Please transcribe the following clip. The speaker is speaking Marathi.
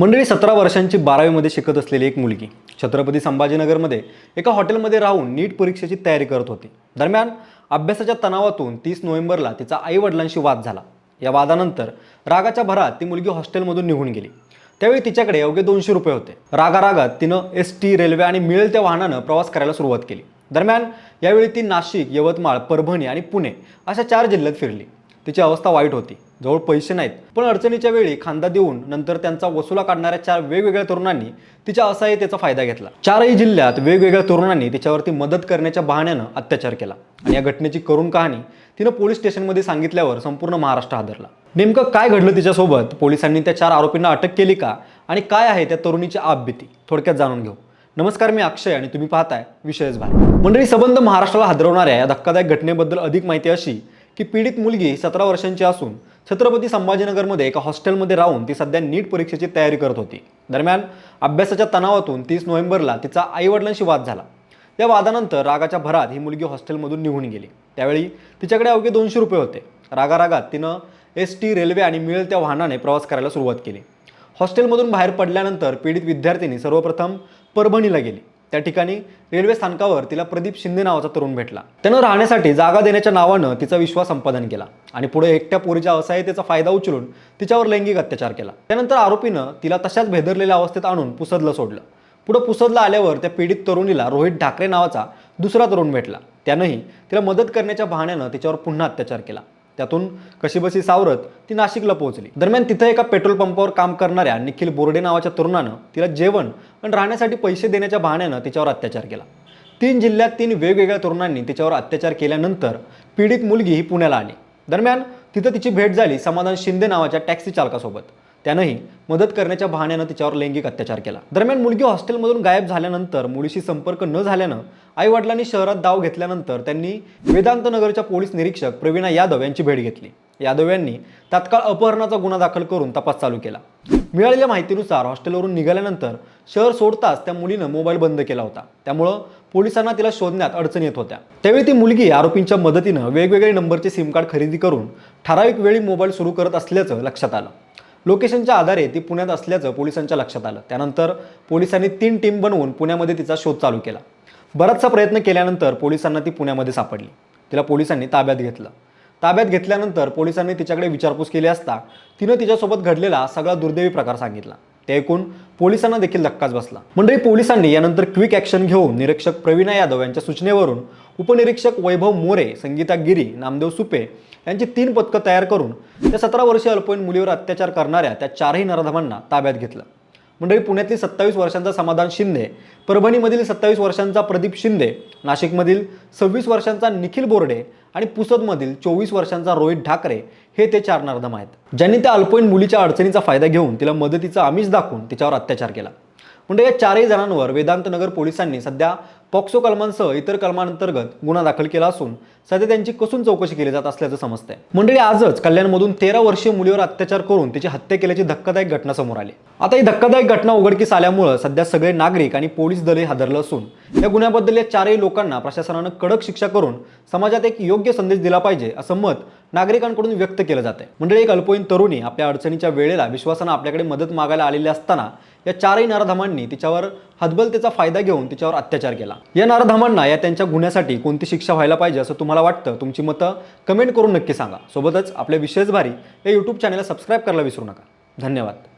मंडळी सतरा वर्षांची बारावीमध्ये शिकत असलेली एक मुलगी छत्रपती संभाजीनगरमध्ये एका हॉटेलमध्ये राहून नीट परीक्षेची तयारी करत होती. दरम्यान अभ्यासाच्या तणावातून तीस नोव्हेंबरला तिचा आई वडिलांशी वाद झाला. या वादानंतर रागाच्या भरात ती मुलगी हॉस्टेलमधून निघून गेली. त्यावेळी तिच्याकडे अवघे दोनशे रुपये होते. रागारागात तिनं एस टी रेल्वे आणि मिळेल त्या वाहनानं प्रवास करायला सुरुवात केली. दरम्यान यावेळी ती नाशिक यवतमाळ परभणी आणि पुणे अशा चार जिल्ह्यात फिरली. तिची अवस्था वाईट होती. जवळ पैसे नाहीत. पण अडचणीच्या वेळी खांदा देऊन नंतर त्यांचा वसुला काढणाऱ्या चार वेगवेगळ्या तरुणांनी तिच्या असहाय्यतेचा फायदा घेतला. चारही जिल्ह्यात वेगवेगळ्या तरुणांनी तिच्यावरती मदत करण्याच्या बहाण्यानं अत्याचार केला. आणि या घटनेची करुण कहाणी तिनं पोलीस स्टेशनमध्ये सांगितल्यावर संपूर्ण महाराष्ट्र हादरला. नेमकं काय घडलं तिच्यासोबत? पोलिसांनी त्या चार आरोपींना अटक केली का? आणि काय आहे त्या तरुणीची आपभीती? थोडक्यात जाणून घेऊ. नमस्कार मी अक्षय आणि तुम्ही पाहताय विषयच भारत. मंडळी संबंध महाराष्ट्राला हादरवणाऱ्या या धक्कादायक घटनेबद्दल अधिक माहिती अशी की पीडित मुलगी सतरा वर्षांची असून छत्रपती संभाजीनगरमध्ये एका हॉस्टेलमध्ये राहून ती सध्या नीट परीक्षेची तयारी करत होती. दरम्यान अभ्यासाच्या तणावातून तीस नोव्हेंबरला तिचा आईवडिलांशी वाद झाला. त्या वादानंतर रागाच्या भरात ही मुलगी हॉस्टेलमधून निघून गेली. त्यावेळी तिच्याकडे अवघे दोनशे रुपये होते. रागारागात तिनं एस टी रेल्वे आणि मिळेल त्या वाहनाने प्रवास करायला सुरुवात केली. हॉस्टेलमधून बाहेर पडल्यानंतर पीडित विद्यार्थिनी सर्वप्रथम परभणीला गेली. त्या ठिकाणी रेल्वे स्थानकावर तिला प्रदीप शिंदे नावाचा तरुण भेटला. त्यानं राहण्यासाठी जागा देण्याच्या नावानं तिचा विश्वास संपादन केला आणि पुढे एकट्या पोरीच्या असहायतेचा फायदा उचलून तिच्यावर लैंगिक अत्याचार केला. त्यानंतर आरोपीनं तिला तशाच भेदरलेल्या अवस्थेत आणून पुसदलं सोडलं. पुढं पुसदला आल्यावर त्या पीडित तरुणीला रोहित ठाकरे नावाचा दुसरा तरुण भेटला. त्यानंही तिला मदत करण्याच्या बहाण्यानं तिच्यावर पुन्हा अत्याचार केला. त्यातून कशीबशी सावरत ती नाशिकला पोहोचली. दरम्यान तिथं एका पेट्रोल पंपावर काम करणाऱ्या निखिल बोर्डे नावाच्या तरुणानं तिला जेवण आणि राहण्यासाठी पैसे देण्याच्या बहाण्यानं तिच्यावर अत्याचार केला. तीन जिल्ह्यात तीन वेगवेगळ्या तरुणांनी तिच्यावर अत्याचार केल्यानंतर पीडित मुलगी ही पुण्याला आली. दरम्यान तिथं तिची भेट झाली समाधान शिंदे नावाच्या टॅक्सी चालकासोबत. त्यानंही मदत करण्याच्या बहाण्यानं तिच्यावर लैंगिक अत्याचार केला. दरम्यान मुलगी हॉस्टेलमधून गायब झाल्यानंतर मुलीशी संपर्क न झाल्यानं आईवडिलांनी शहरात दाव घेतल्यानंतर त्यांनी वेदांत नगरच्या पोलीस निरीक्षक प्रवीणा यादव यांची भेट घेतली. यादव यांनी तात्काळ अपहरणाचा गुन्हा दाखल करून तपास चालू केला. मिळालेल्या माहितीनुसार हॉस्टेलवरून निघाल्यानंतर शहर सोडताच त्या मुलीनं मोबाईल बंद केला होता. त्यामुळं पोलिसांना तिला शोधण्यात अडचण येत होत्या. त्यावेळी ती मुलगी आरोपींच्या मदतीनं वेगवेगळे नंबरचे सिम कार्ड खरेदी करून ठराविक वेळी मोबाईल सुरू करत असल्याचं लक्षात आलं. लोकेशनच्या आधारे ती पुण्यात असल्याचं पोलिसांच्या लक्षात आलं. त्यानंतर पोलिसांनी तीन टीम बनवून पुण्यामध्ये तिचा शोध चालू केला. बराचसा प्रयत्न केल्यानंतर पोलिसांना ती पुण्यामध्ये सापडली. तिला पोलिसांनी ताब्यात घेतलं. ताब्यात घेतल्यानंतर पोलिसांनी तिच्याकडे विचारपूस केली असता तिनं तिच्यासोबत घडलेला सगळा दुर्दैवी प्रकार सांगितला. ते ऐकून पोलिसांना देखील धक्काच बसला. मंडळी पोलिसांनी यानंतर क्विक ॲक्शन घेऊन निरीक्षक प्रवीणा यादव यांच्या सूचनेवरून उपनिरीक्षक वैभव मोरे संगीता गिरी नामदेव सुपे यांची तीन पथकं तयार करून त्या सतरा वर्षीय अल्पवयीन मुलीवर अत्याचार करणाऱ्या त्या चारही नराधमांना ताब्यात घेतलं. मंडळी पुण्यातील सत्तावीस वर्षांचा समाधान शिंदे परभणीमधील सत्तावीस वर्षांचा प्रदीप शिंदे नाशिकमधील सव्वीस वर्षांचा निखिल बोर्डे आणि पुसदमधील चोवीस वर्षांचा रोहित ठाकरे हे ते चार नर्दम आहेत. ज्यांनी त्या अल्पवयीन मुलीच्या अडचणीचा फायदा घेऊन तिला मदतीचा आमिष दाखवून तिच्यावर अत्याचार केला. म्हणजे या चारही जणांवर वेदांतनगर पोलिसांनी सध्या पॉक्सो कलमांसह इतर कलमांतर्गत गुन्हा दाखल केला असून सध्या त्यांची कसून चौकशी केली जात असल्याचं समजतंय. मंडळी आजच कल्याणमधून तेरा वर्षीय मुलीवर अत्याचार करून तिची हत्या केल्याची धक्कादायक घटना समोर आली. आता ही धक्कादायक घटना उघडकीस आल्यामुळं सध्या सगळे नागरिक आणि पोलीस दलही हादरलं असून या गुन्ह्याबद्दल या चारही लोकांना प्रशासनानं कडक शिक्षा करून समाजात एक योग्य संदेश दिला पाहिजे असं मत नागरिकांकडून व्यक्त केलं जात आहे म्हणजे एक अल्पवयीन तरुणी आपल्या अडचणीच्या वेळेला विश्वासानं आपल्याकडे मदत मागायला आलेली असताना या चारही नराधमांनी तिच्यावर हतबलतेचा फायदा घेऊन तिच्यावर अत्याचार केला. या नराधमांना या त्यांच्या गुन्ह्यासाठी कोणती शिक्षा व्हायला पाहिजे असं तुम्हाला वाटतं? तुमची मतं कमेंट करून नक्की सांगा. सोबतच आपल्या विशेष भारी या यूट्यूब चॅनलला सबस्क्राईब करायला विसरू नका. धन्यवाद.